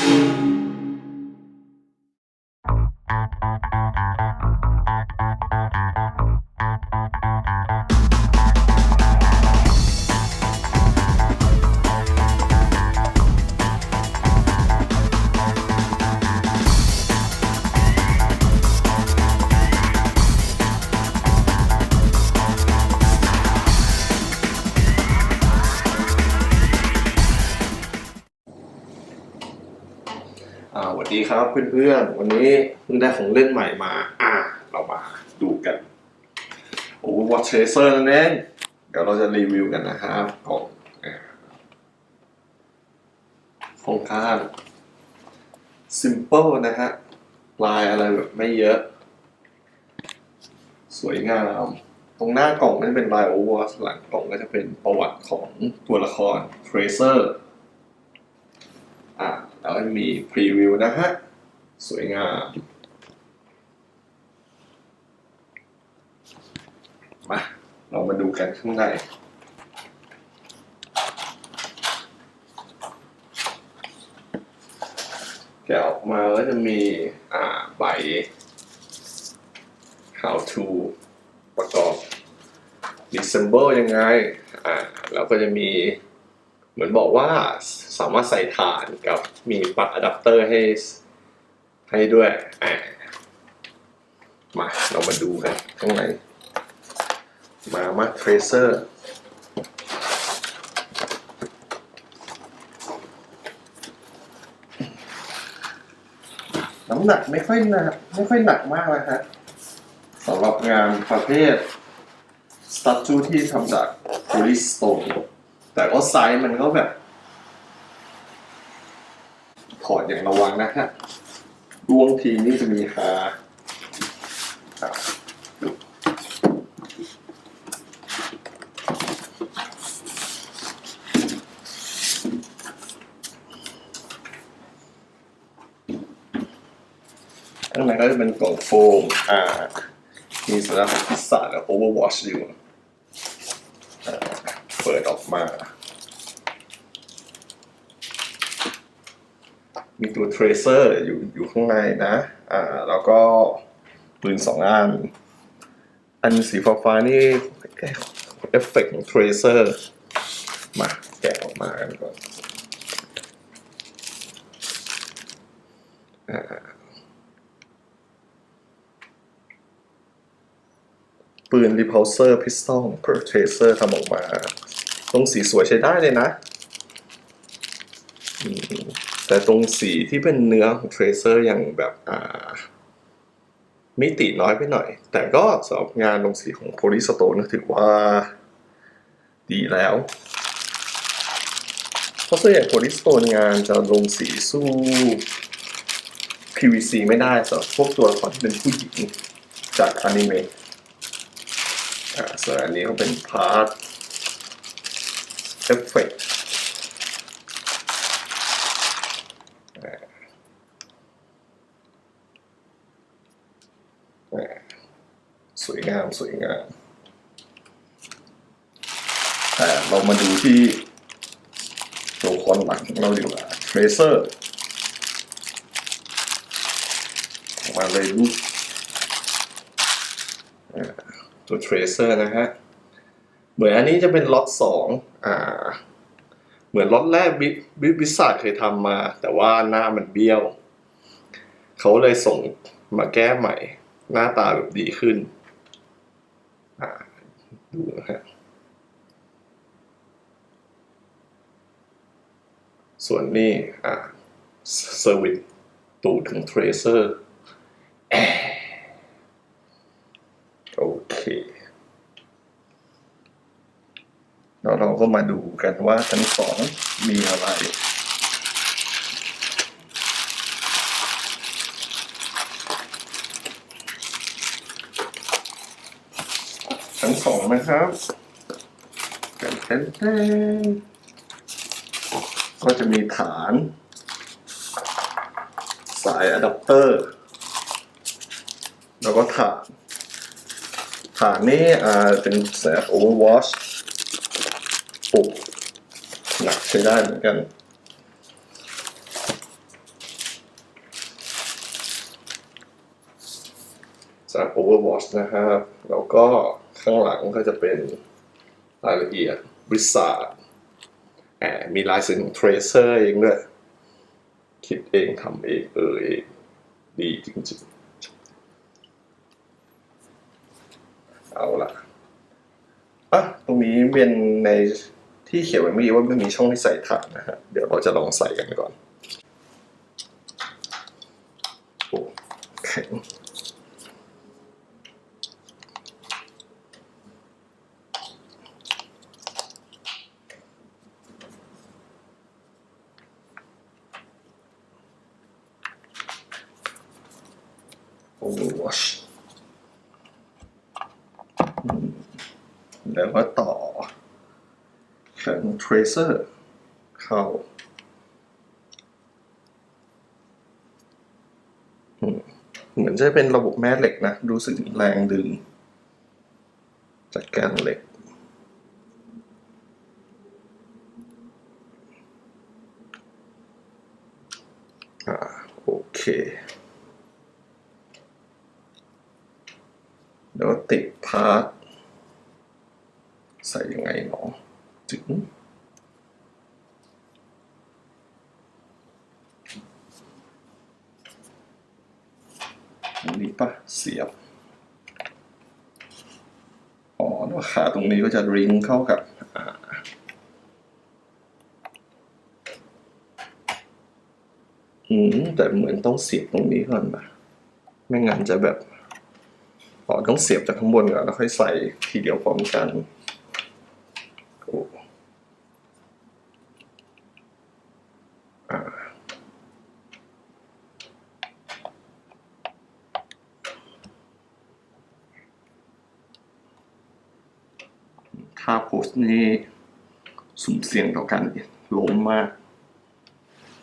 อ่า ดีครับเพื่อนๆ วันนี้เพิ่งได้ของเล่นใหม่มา อ่า เรามาดูกัน Overwatch Tracer นั่นเองเดี๋ยวเราจะรีวิวกันนะครับของอ่าของข้าง simple นะฮะ ลายอะไรแบบไม่เยอะ สวยงาม ตรงหน้ากล่องก็จะเป็นลาย Overwatch หลังกล่องก็จะเป็นประวัติของตัวละคร Tracer อ่า แล้วก็มีพรีวิวนะฮะ สวยงาม มา เรามาดูกันข้างในแกะออกมาก็จะมีอ่าใบ how to ประกอบ disassemble ยังไง อ่าแล้วก็จะมี เหมือนบอกว่าสามารถใส่ถ่านกับมีปลั๊กอะแดปเตอร์ให้ให้ด้วยมาเรามาดูกันข้างในมามาเทรเซอร์น้ำหนักไม่ค่อยหนักไม่ค่อยหนักมากนะฮะสำหรับงานประเภทสตัจูที่ทำจากโพลิสโตน แต่ก็ไซส์มันก็แบบ ถอดอย่างระวังนะฮะดวงทีนี่จะมีฮาข้างในก็จะเป็นกล่องโฟม อ่า มีสัญลักษณ์พิซซ่าและ Overwatch อยู่ เปิดออกมา มีตัวเทรเซอร์อยู่อยู่ข้างในนะ อ่า แล้วก็ปืนสองอัน อันสีฟ้าๆนี่เอฟเฟกต์ของเทรเซอร์มาแกะออกมากันก่อนอ่าปืน repulsor pistol per tracer ทำออกมาตรงสีสวยใช้ได้เลยนะ อืม แต่ตรงสีที่เป็นเนื้อของเทรเซอร์ยังแบบอ่ามิติน้อยไปหน่อย แต่ก็สำหรับงานลงสีของโพลิสโตนถือว่าดีแล้ว เพราะส่วนใหญ่โพลิสโตนงานจะลงสีสู้ PVC ไม่ได้สำหรับพวกตัวละครที่เป็นผู้หญิงจากอนิเมะอ่าส่วนอันนี้ก็เป็นพาร์ทเอฟเฟกต์ สวยงามสวยงามแต่เรามาดูที่ตัวละครหลังของเราดีกว่าเทรเซอร์มาเลยลูกอ่ตัวเทรเซอร์นะฮะ เหมือนอันนี้จะเป็นล็อตสองอ่า เหมือนล็อตแรกบิบิบิสาเคยทำมา แต่ว่าหน้ามันเบี้ยว เขาเลยส่งมาแก้ใหม่ หน้าตาแบบดีขึ้นดูนะฮะส่วนนี้อ่าเซอร์วิสตูดของเทรเซอร์โอเค แล้วเราก็มาดูกันว่าชั้นสองมีอะไร นะครับก็จะมีฐาน สายอะแดปเตอร์ แล้วก็ฐาน ฐานนี้เป็นสายอเวอร์วอชปุกหนักใช้ได้เหมือนกันสายอเวอร์วอชนะครับ แล้วก็ ข้างหลังก็จะเป็นรายละเอียดบริษัทแมีลายเซ็นของ Tracer เองด้วย คิดเองทำเองเออเองดีจริงๆ เอาละอะตรงนี้เป็นในที่เขียนไว้เมื่อกี้ว่าไม่มีช่องให้ใส่ถ่านนะฮะ เดี๋ยวเราจะลองใส่กันก่อนโอ้แข็ง wash แล้วก็ต่อแข็ง Tracer เข้าเหมือนจะเป็นระบบแม่เหล็กนะ รู้สึกแรงดึง จากแกนเหล็ก อ่า โอเค แล้วติดพาร์ทใส่ยังไงเนาะถึงอันนี้ปะเสียบ อ๋อแล้วขาตรงนี้ก็จะริงเข้ากับอ่าอืมแต่เหมือนต้องเสียบตรงนี้ก่อนปะไม่งั้นจะแบบ อ๋อต้องเสียบจากข้างบนก่อนแล้วค่อยใส่ทีเดียวพร้อมกันโอ้อ่าถ้าโพสต์นี้สุ่มเสี่ยงต่อการล้มมาก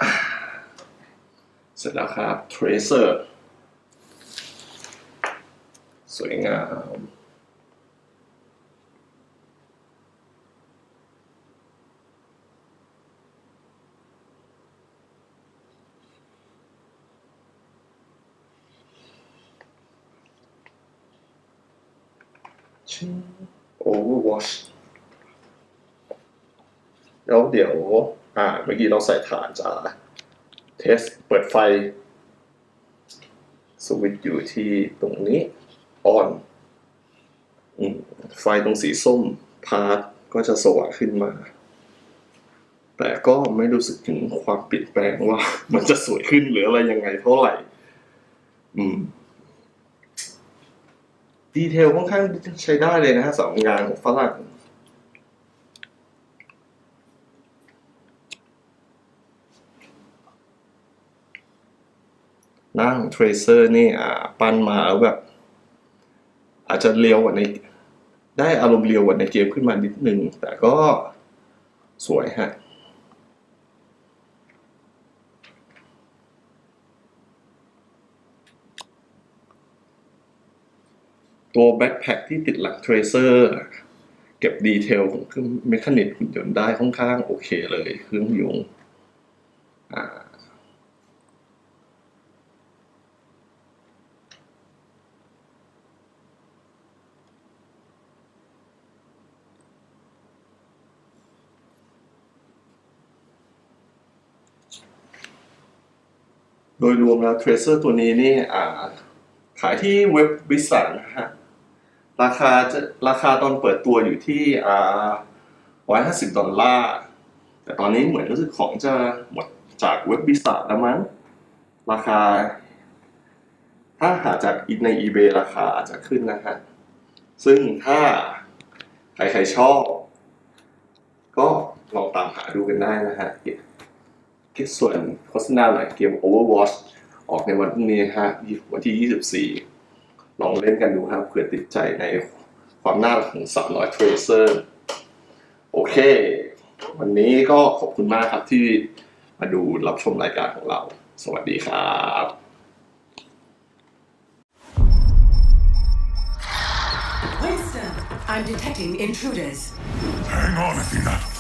อ่าเสร็จแล้วครับ Tracer สวยงามชิง Overwatch แล้วเดี๋ยว อ่า เมื่อกี้เราใส่ฐานจะเทสเปิดไฟ สวิตช์อยู่ที่ตรงนี้ อ่อน ไฟตรงสีส้มพาร์ทก็จะสว่างขึ้นมา แต่ก็ไม่รู้สึกถึงความเปลี่ยนแปลงว่า มันจะสวยขึ้นหรืออะไรยังไงเท่าไหร่ อืม ดีเทลค่อนข้างใช้ได้เลยนะฮะสำหรับงานของฝรั่งหน้าของ Tracer นี่อ่า ปั้นมาแล้วแบบ จจะเรียวกว่าใน ได้อารมณ์เรียวกว่าในเกมขึ้นมานิดนึง แต่ก็สวยฮะตัวแบ็คแพคที่ติดหลัง Tracer เก็บดีเทลของเครื่องเมคานิกหุ่นยนต์ได้ค่อนข้างโอเคเลยเครื่องยน โดยรวมแล้ว Tracer ตัวนี้นี่ขายที่เว็บวิสันนะฮะราคาจะราคาตอนเปิดตัวอยู่ที่อ่าร้อยห้าสิบดอลลาร์แต่ตอนนี้เหมือนรู้สึกของจะหมดจากเว็บวิสันแล้วมั้งราคา ถ้าหาจากใน eBay ราคาอาจจะขึ้นนะฮะซึ่งถ้าใครๆชอบ ก็ลองตามหาดูกันได้นะฮะ คิดส่วนโฆษณาหน่อยเกม Overwatch ออกในวันพรุ่งนี้ฮะวันที่ 24 ลองเล่นกันดูครับเผื่อติดใจในความน่ารักของสาวน้อย Tracer โอเค วันนี้ก็ขอบคุณมากครับที่มาดูรับชมรายการของเรา สวัสดีครับ Winston, I'm detecting intruders. Hang on, Athena.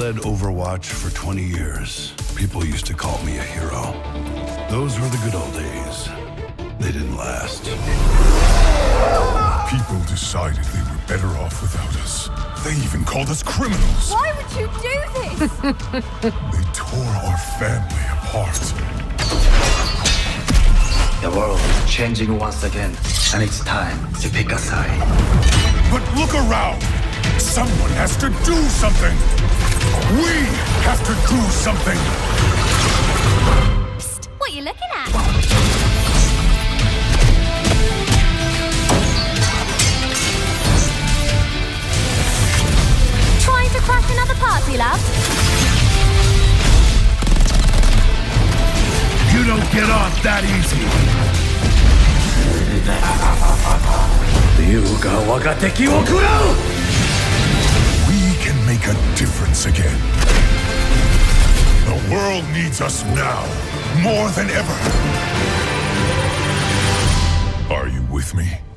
Led Overwatch for 20 years. People used to call me a hero. Those were the good old days. They didn't last. People decided they were better off without us. They even called us criminals. Why would you do this? They tore our family apart. The world is changing once again, and it's time to pick a side. But look around. Someone has to do something. We have to do something. Psst, what are you looking at? Trying to crash another party, love? You don't get off that easy. 竜が我が敵を食らう We can make a difference again. The world needs us now, more than ever. Are you with me?